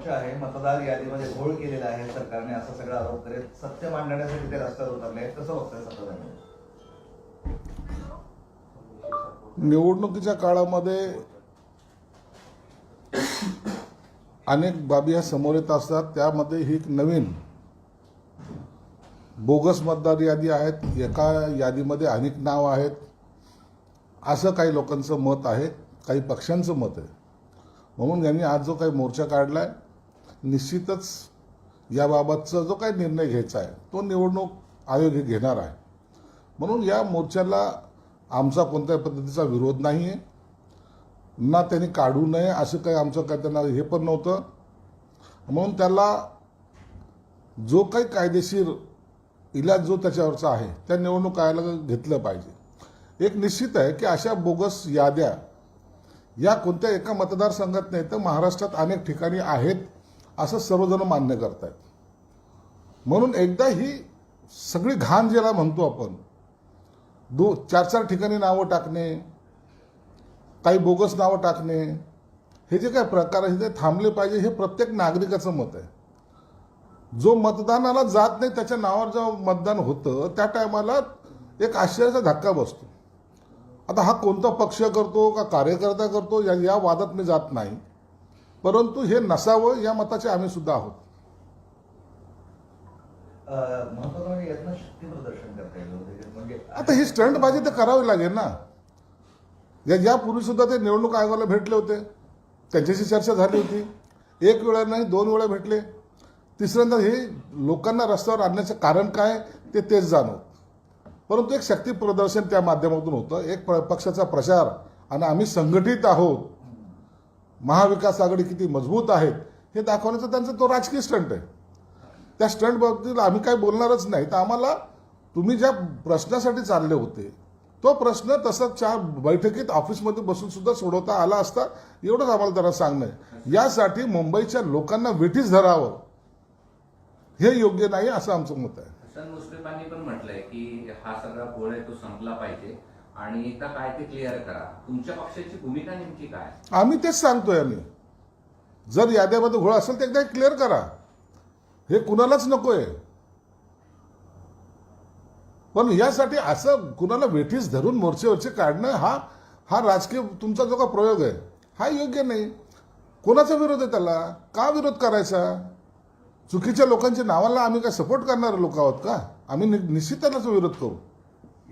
आघाड्याचा मोर्चा आहे मतदार यादीमध्ये घोळ केलेला आहे सरकारने असा सगळा आरोप करीत सत्य मांडण्यासाठी ते रस्त्यावर उतरले आहेत. कसं बघताय सत्ताधारी निवडणुकीच्या काळामध्ये अनेक बाबी ह्या समोर येत असतात. त्यामध्ये ही एक नवीन बोगस मतदार यादी आहेत. एका यादीमध्ये अनेक नाव आहेत. असं काही लोकांचं मत आहे काही पक्षांचं मत आहे. म्हणून यांनी आज जो काही मोर्चा काढला आहे निश्चितच याबाबतचा जो काही निर्णय घ्यायचा आहे तो निवडणूक आयोग घेणार आहे. म्हणून या मोर्चाला आमचा कोणत्याही पद्धतीचा विरोध नाही आहे ना त्यांनी काढू नये असं काही आमचं काय त्यांना हे पण नव्हतं. म्हणून त्याला जो काही कायदेशीर इलाज जो त्याच्यावरचा आहे त्या निवडणूक आयोगाला घेतलं पाहिजे. एक निश्चित आहे की अशा बोगस याद्या या कोणत्या एका मतदारसंघात नाही तर महाराष्ट्रात अनेक ठिकाणी आहेत. असं सर्वजण मान्य करतायत. म्हणून एकदा ही सगळी घाण ज्याला म्हणतो आपण दो चार चार ठिकाणी नावं टाकणे काही बोगस नावं टाकणे हे जे काय प्रकार आहे ते थांबले पाहिजे हे प्रत्येक नागरिकाचं मत आहे. जो मतदानाला जात नाही त्याच्या नावावर जेव्हा मतदान होतं त्या टायमाला एक आश्चर्याचा धक्का बसतो. आता हा कोणता पक्ष करतो का कार्यकर्ता करतो या या वादात मी जात नाही. परंतु हे नसावं या मताचे आम्ही सुद्धा आहोत. म्हणजे. म्हणजे आता ही स्टंटबाजी तर करावी लागेल ना. या यापूर्वी सुद्धा ते निवडणूक आयोगाला भेटले होते. त्यांच्याशी चर्चा झाली होती. एक वेळा नाही दोन वेळा भेटले. तिसऱ्यांदा हे लोकांना रस्त्यावर आणण्याचं कारण काय ते तेच जाणव परंतु एक शक्ती प्रदर्शन त्या माध्यमातून होतं. एक पक्षाचा प्रचार. आणि आम्ही संघटित आहोत. महाविकास आघाडी किती मजबूत आहेत हे दाखवण्याचा त्यांचा तो राजकीय स्टंट आहे. त्या स्टंट बाबतीत आम्ही काय बोलणारच नाही. तर आम्हाला तुम्ही ज्या प्रश्नासाठी चालले होते तो प्रश्न तसा चार बैठकीत ऑफिसमध्ये बसून सुद्धा सोडवता आला असता एवढंच आम्हाला त्यांना सांगणं आहे. यासाठी मुंबईच्या लोकांना वेठीच धरावं. हे योग्य नाही असं आमचं मत आहे. हसन मुश्रीफांनी पण म्हटलंय की हा सगळा घोळ आहे तो संपला पाहिजे. आणि एकदा काय ते क्लिअर करा. तुमच्या पक्षाची भूमिका नेमकी काय? आम्ही तेच सांगतोय आम्ही. जर याद्यामध्ये घोळ असेल तर एकदा क्लिअर करा. हे कुणालाच नकोय. पण यासाठी असं कुणाला वेठीस धरून मोर्चेवरचे काढणं हा हा राजकीय तुमचा जो का प्रयोग आहे हा योग्य नाही. कोणाचा विरोध आहे त्याला? का विरोध करायचा? चुकीच्या लोकांच्या नावाला आम्ही काय सपोर्ट करणारे लोक आहोत का? आम्ही नि- निश्चित त्यालाच विरोध करू.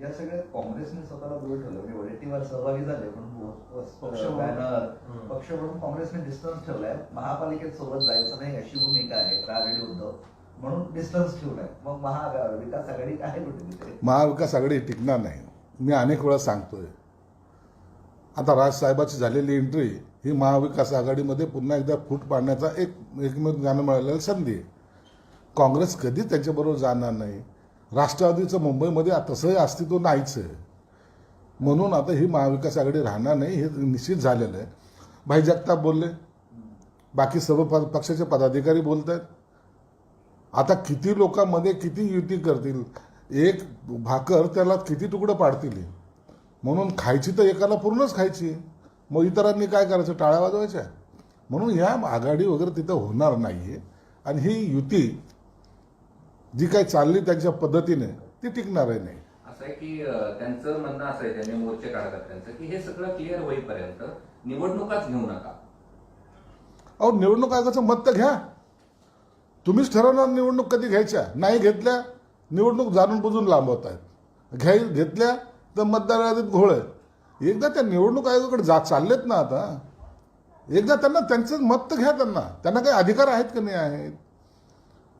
या सगळ्यात काँग्रेसने स्वतःला दूर ठेवलं. म्हणजे वडेट्टीवार सहभागी झाले पण पक्ष म्हणून. बॅनर. पक्ष म्हणून काँग्रेसने डिस्टन्स ठेवलाय. महापालिकेत सोबत जायचं नाही अशी भूमिका आहे. राजडी उद्धव म्हणून डिस्टन्स ठेवलाय. मग महाविकास आघाडी आहे कुठे तिथे? महाविकास आघाडी टिकणार नाही. मी अनेक वेळा सांगतोय. आता राजसाहेबाची झालेली एंट्री ही महाविकास आघाडीमध्ये पुन्हा एकदा फूट पाडण्याचा एक एकमेव जाणं मिळालेली संधी आहे. काँग्रेस कधीच त्यांच्याबरोबर जाणार नाही? राष्ट्रवादीचं मुंबईमध्ये तसंही अस्तित्व नाहीच आहे. म्हणून आता ही महाविकास आघाडी राहणार नाही हे निश्चित झालेलं आहे. भाई जगताप बोलले बाकी सर्व पक्षाचे पदाधिकारी बोलत आहेत आता किती लोकांमध्ये किती युती करतील? एक भाकर त्याला किती तुकडं पाडतील म्हणून खायची तर एकाला पूर्णच खायची मग इतरांनी काय करायचं? टाळ्या वाजवायच्या? म्हणून ह्या आघाडी वगैरे तिथं होणार नाही आहे आणि ही युती जी काही चालली त्यांच्या पद्धतीने ती टिकणार आहे नाही. असं आहे की त्यांचं म्हणणं असं आहे त्यांनी मोर्चे काढतात त्यांचं की हे सगळं क्लिअर होईपर्यंत निवडणुकाच घेऊ नका. अहो निवडणूक आयोगाचं मत तर घ्या. तुम्हीच ठरवणार निवडणूक कधी घ्यायच्या. नाही घेतल्या निवडणूक जाणून बुजून लांबवत आहेत. घ्याय घेतल्या तर मतदार यादीत घोळ आहे. एकदा त्या निवडणूक आयोगाकडे जा चाललेत ना आता. एकदा त्यांना त्यांचं मत तर घ्या त्यांना. त्यांना काही अधिकार आहेत की नाही आहेत?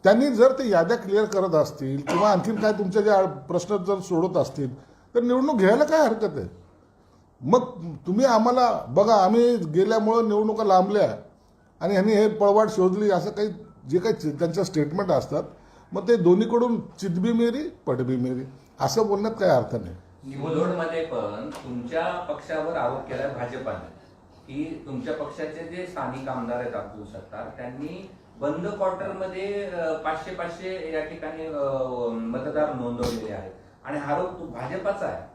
त्यांनी जर ते याद्या क्लिअर करत असतील किंवा आणखीन काय तुमचे जे प्रश्न जर सोडत असतील तर निवडणूक घ्यायला काय हरकत आहे? मग तुम्ही आम्हाला बघा आम्ही गेल्यामुळं निवडणुका लांबल्या आणि ह्यांनी हे पळवाट शोधली असं काही जे काही त्यांच्या स्टेटमेंट असतात मग ते दोन्हीकडून चितबी मेरी पटबी मेरी असं बोलण्यात काही अर्थ नाही. निवडणूकमध्ये पण तुमच्या पक्षावर आरोप केलाय भाजपाने की तुमच्या पक्षाचे जे स्थानिक आमदार आहेत अब्दुल सत्तार त्यांनी बंद क्वार्टरमध्ये पाचशे पाचशे या ठिकाणी मतदार नोंदवलेले आहेत. आणि हा रोग भाजपाचा आहे.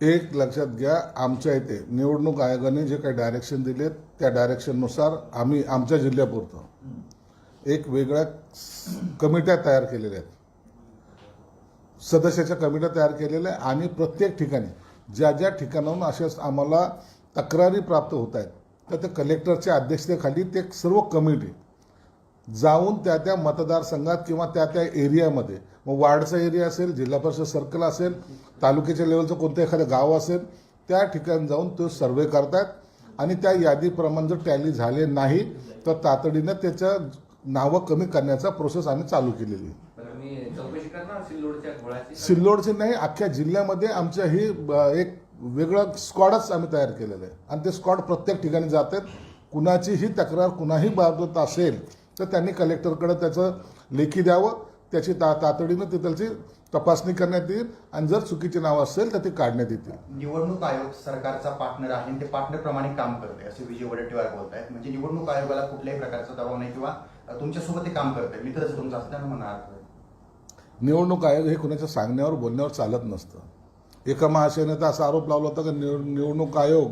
एक लक्षात घ्या आमच्या इथे निवडणूक आयोगाने जे काही डायरेक्शन दिले त्या डायरेक्शननुसार आम्ही आमच्या जिल्ह्यापुरतं एक वेगळ्या कमिट्या तयार केलेल्या आहेत. सदस्याच्या कमिट्या तयार केलेल्या आहे आणि प्रत्येक ठिकाणी ज्या ज्या ठिकाणाहून अशा आम्हाला तक्रारी प्राप्त होत आहेत तर त्या कलेक्टरच्या अध्यक्षतेखाली ते सर्व कमिटी जाऊन त्या त्या मतदारसंघात किंवा त्या त्या एरियामध्ये मग वार्डचा एरिया असेल जिल्हा परिषद सर्कल असेल तालुक्याच्या लेवलचं कोणतं एखादं गाव असेल त्या ठिकाणी जाऊन तो सर्वे करतायत आणि त्या यादीप्रमाणे जर टॅली झाले नाही तर तातडीनं त्याचं नावं कमी करण्याचा प्रोसेस आम्ही चालू केलेली. सिल्लोडचे नाही अख्ख्या जिल्ह्यामध्ये आमच्या ही एक वेगळं स्क्वॉडच आम्ही तयार केलेलं आहे. आणि ते स्क्वॉड प्रत्येक ठिकाणी जातात. कुणाचीही तक्रार कुणाही बाबत असेल तर त्यांनी कलेक्टरकडे त्याचं लेखी द्यावं त्याची ता तातडीनं ते त्याची तपासणी करण्यात येईल आणि जर चुकीची नावं असेल तर ती काढण्यात येतील. निवडणूक आयोग सरकारचा पार्टनर आहे आणि ते पार्टनर प्रमाणे काम करते असे विजय वडेट्टीवार बोलत आहेत म्हणजे निवडणूक आयोगाला कुठल्याही प्रकारचा दबाव नाही किंवा तुमच्यासोबत ते काम करते मित्रच तुमचा असं त्यांना म्हणा अर्थ आहे. निवडणूक आयोग हे कुणाच्या सांगण्यावर बोलण्यावर चालत नसतं. एका महाशयाने तर असा आरोप लावला होता की निव- निवडणूक आयोग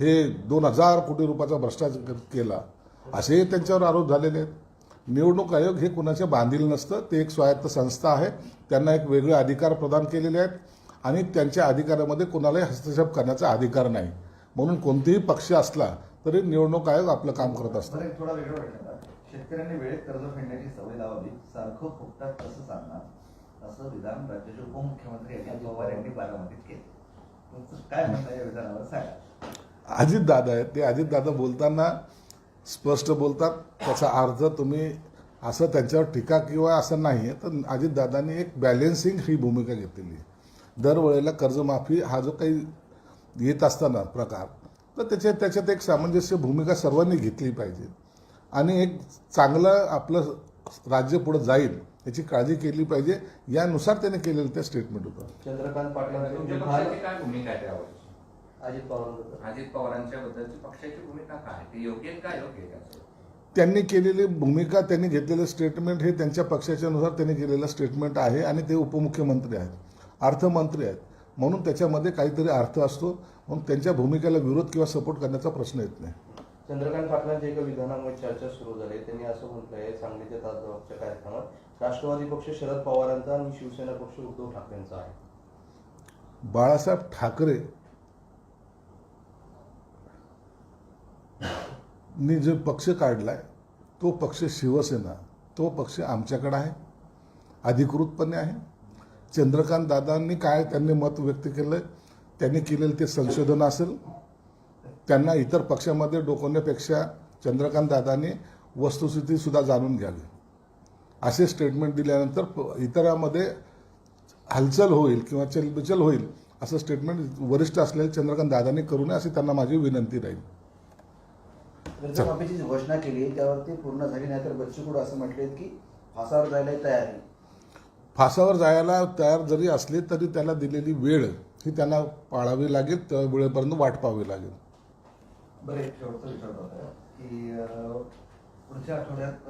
हे दोन हजार कोटी रुपयाचा भ्रष्टाचार केला. असेही त्यांच्यावर आरोप झालेले आहेत. निवडणूक आयोग हे कुणाच्या बांधील नसतं ते एक स्वायत्त संस्था आहे. त्यांना एक वेगळे अधिकार प्रदान केलेले आहेत आणि त्यांच्या अधिकारामध्ये कुणालाही हस्तक्षेप करण्याचा अधिकार नाही. म्हणून कोणतेही पक्ष असला तरी निवडणूक आयोग आपलं काम करत असतं. शेतकऱ्यांनी वेळेत कर्ज फेडण्याची सवय लावावी सारखं फुकटात कसं सांगणार असं विधान राज्याचे उपमुख्यमंत्री अजित पवार यांनी बारामतीत केलं. काय म्हणता या विधानावर? सांगा. अजित दादा आहेत. ते अजित दादा बोलताना स्पष्ट बोलतात. त्याचा अर्थ तुम्ही असं त्यांच्यावर टीका किंवा असं नाही आहे तर अजित दादांनी एक बॅलेन्सिंग ही भूमिका घेतलेली आहे. दरवेळेला कर्जमाफी हा जो काही येत असताना प्रकार तर त्याच्यात त्याच्यात एक सामंजस्य भूमिका सर्वांनी घेतली पाहिजे. आणि एक चांगलं आपलं राज्य पुढे जाईल याची काळजी केली पाहिजे. यानुसार त्याने केलेलं ते स्टेटमेंट होतं. चंद्रकांत पाटलांचं अजित पवारांबद्दल. अजित पवारांच्या बद्दलची पक्षाची भूमिका काय? ते योग्य आहे का योग्य आहे त्याचं? त्यांनी केलेली भूमिका त्यांनी घेतलेलं स्टेटमेंट हे त्यांच्या पक्षाच्यानुसार त्यांनी केलेलं स्टेटमेंट आहे आणि ते उपमुख्यमंत्री आहेत अर्थमंत्री आहेत. म्हणून त्याच्यामध्ये काहीतरी अर्थ असतो. म्हणून त्यांच्या भूमिकेला विरोध किंवा सपोर्ट करण्याचा प्रश्न येत नाही. चंद्रकांत पाटलांच्या एका विधानामुळे चर्चा सुरू झाली. त्यांनी असं म्हटलंय सांगलीच्या तासगावच्या कार्यक्रमात राष्ट्रवादी पक्ष शरद पवारांचा आणि शिवसेना पक्ष उद्धव ठाकरेंचा आहे. बाळासाहेब ठाकरे नी जो पक्ष काढला आहे तो पक्ष शिवसेना तो पक्ष आमच्याकडं आहे अधिकृतपणे आहे. चंद्रकांत दादांनी काय त्यांनी मत व्यक्त केलं त्यांनी केलेलं ते संशोधन असेल त्यांना इतर पक्षामध्ये डोकवण्यापेक्षा चंद्रकांत दादांनी वस्तुस्थितीसुद्धा जाणून घ्यावी. असे स्टेटमेंट दिल्यानंतर प- इतरांमध्ये हालचाल होईल किंवा चलबिचल होईल असं स्टेटमेंट वरिष्ठ असलेले चंद्रकांत दादांनी करू नये अशी त्यांना माझी विनंती राहील. कर्जमाफीची जी घोषणा केली त्यावरती पूर्ण झाली नाही तर बच्चू कडू असं म्हटले की फासावर जायला तयार आहे? फासावर जायला तयार जरी असले तरी त्याला दिलेली वेळ ही त्यांना पाळावी लागेल त्या वेळेपर्यंत वाट पाहावी लागेल. बरं शेवटचं विचारत होतं की पुढच्या आठवड्यात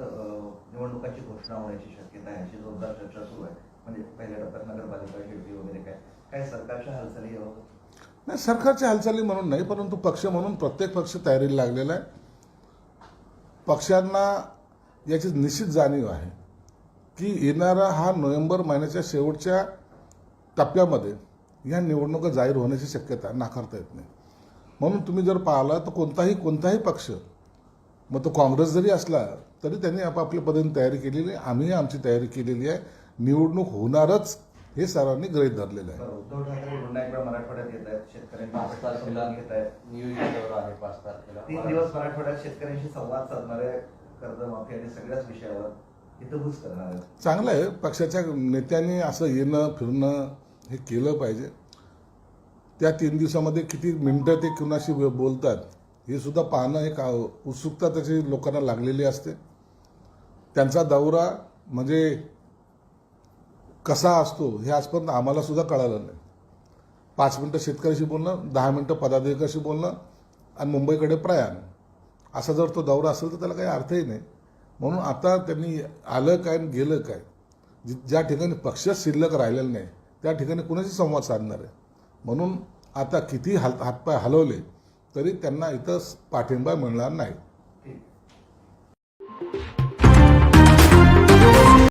निवडणुकांची घोषणा होण्याची शक्यता आहे अशी जोरदार चर्चा सुरू आहे. म्हणजे पहिल्या टप्प्यात नगरपालिका शेवटी वगैरे काय. काय सरकारच्या हालचाली नाही सरकारच्या हालचाली म्हणून नाही परंतु पक्ष म्हणून प्रत्येक पक्ष तयारीला लागलेला आहे. पक्षांना याची निश्चित जाणीव आहे की येणारा हा नोव्हेंबर महिन्याच्या शेवटच्या टप्प्यामध्ये या निवडणुका जाहीर होण्याची शक्यता नाकारता येत नाही. म्हणून तुम्ही जर पाहिला तर कोणताही कोणताही पक्ष मग तो काँग्रेस जरी असला तरी त्यांनी आपापल्या पद्धतीने तयारी केलेली आहे. आम्ही आमची तयारी केलेली आहे. निवडणूक होणारच हे सर्वांनी गृहीत धरलेलं आहे. बरं, उद्धव ठाकरे पुन्हा एकदा मराठवाड्यात येत आहेत शेतकऱ्यांना पाच तारखेला घेत आहेत. नियोजित दौरा आहे पाच तीन तारखेला दिवस मराठवाड्यात शेतकऱ्यांशी संवाद साधणार आहे कर्जमाफी आणि सगळ्याच विषयावर हितगुज करणार आहेत. चांगलं आहे. पक्षाच्या नेत्यांनी असं येणं फिरणं हे केलं पाहिजे. त्या तीन दिवसामध्ये किती मिनटं ते कुणाशी बोलतात हे सुद्धा पाहणं एक आव- उत्सुकता त्याची लोकांना लागलेली असते. त्यांचा दौरा म्हणजे कसा असतो हे आजपर्यंत आम्हाला सुद्धा कळालं नाही. पाच मिनटं शेतकऱ्याशी बोलणं दहा मिनटं पदाधिकाऱ्याशी बोलणं आणि मुंबईकडे प्रयाण. असा जर तो दौरा असेल तर त्याला काही अर्थही नाही. म्हणून आता त्यांनी आलं काय आणि गेलं काय जि- ज्या ठिकाणी पक्ष शिल्लक राहिलेला नाही त्या ठिकाणी कुणाशी संवाद साधणार आहे? म्हणून आता किती हात हातपाय हलवले तरी त्यांना इथं पाठिंबा मिळणार नाही.